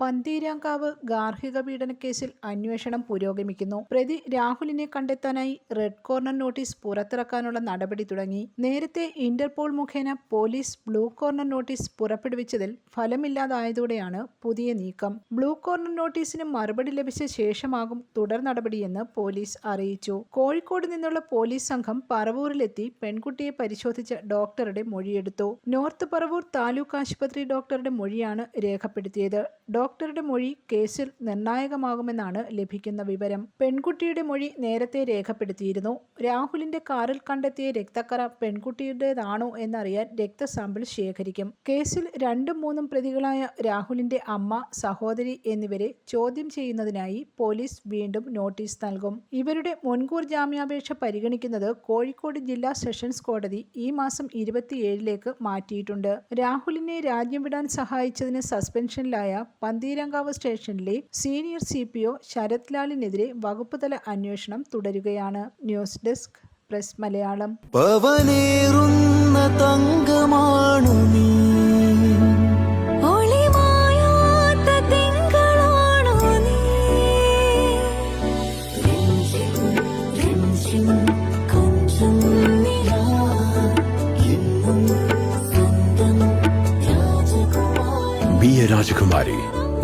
പന്തീരാങ്കാവ് ഗാർഹിക പീഡനക്കേസിൽ കേസിൽ അന്വേഷണം പുരോഗമിക്കുന്നു. പ്രതി രാഹുലിനെ കണ്ടെത്താനായി റെഡ് കോർണർ നോട്ടീസ് പുറത്തിറക്കാനുള്ള നടപടി തുടങ്ങി. നേരത്തെ ഇന്റർപോൾ മുഖേന പോലീസ് ബ്ലൂ കോർണർ നോട്ടീസ് പുറപ്പെടുവിച്ചതിൽ ഫലമില്ലാതായതോടെയാണ് പുതിയ നീക്കം. ബ്ലൂ കോർണർ നോട്ടീസിന് മറുപടി ലഭിച്ച ശേഷമാകും തുടർ നടപടിയെന്ന് പോലീസ് അറിയിച്ചു. കോഴിക്കോട് നിന്നുള്ള പോലീസ് സംഘം പറവൂരിലെത്തി പെൺകുട്ടിയെ പരിശോധിച്ച ഡോക്ടറുടെ മൊഴിയെടുത്തു. നോർത്ത് പറവൂർ താലൂക്ക് ആശുപത്രി ഡോക്ടറുടെ മൊഴിയാണ് രേഖപ്പെടുത്തിയത്. ഡോക്ടറുടെ മൊഴി കേസിൽ നിർണായകമാകുമെന്നാണ് ലഭിക്കുന്ന വിവരം. പെൺകുട്ടിയുടെ മൊഴി നേരത്തെ രേഖപ്പെടുത്തിയിരുന്നു. രാഹുലിന്റെ കാറിൽ കണ്ടെത്തിയ രക്തക്കറ പെൺകുട്ടിയുടേതാണോ എന്നറിയാൻ രക്തസാമ്പിൾ ശേഖരിക്കും. കേസിൽ രണ്ടും മൂന്നും പ്രതികളായ രാഹുലിന്റെ അമ്മ സഹോദരി എന്നിവരെ ചോദ്യം ചെയ്യുന്നതിനായി പോലീസ് വീണ്ടും നോട്ടീസ് നൽകും. ഇവരുടെ മുൻകൂർ ജാമ്യാപേക്ഷ പരിഗണിക്കുന്നത് കോഴിക്കോട് ജില്ലാ സെഷൻസ് കോടതി ഈ മാസം ഇരുപത്തിയേഴിലേക്ക് മാറ്റിയിട്ടുണ്ട്. രാഹുലിനെ രാജ്യം വിടാൻ സഹായിച്ചതിന് സസ്പെൻഷനിലായ പന്തീരങ്കാവ് സ്റ്റേഷനിലെ senior C P O Sarath ലാലിനെതിരെ വകുപ്പുതല അന്വേഷണം തുടരുകയാണ്. News desk press Malayalam. പവനേറുന്ന തങ്കമാണു നീ. ഒളിമായാത്ത തിങ്കളാണോ നീ രഞ്ജിം രഞ്ജിം കൊഞ്ചും നിലാ എന്നും സ്വന്തം രാജകുമാരി Be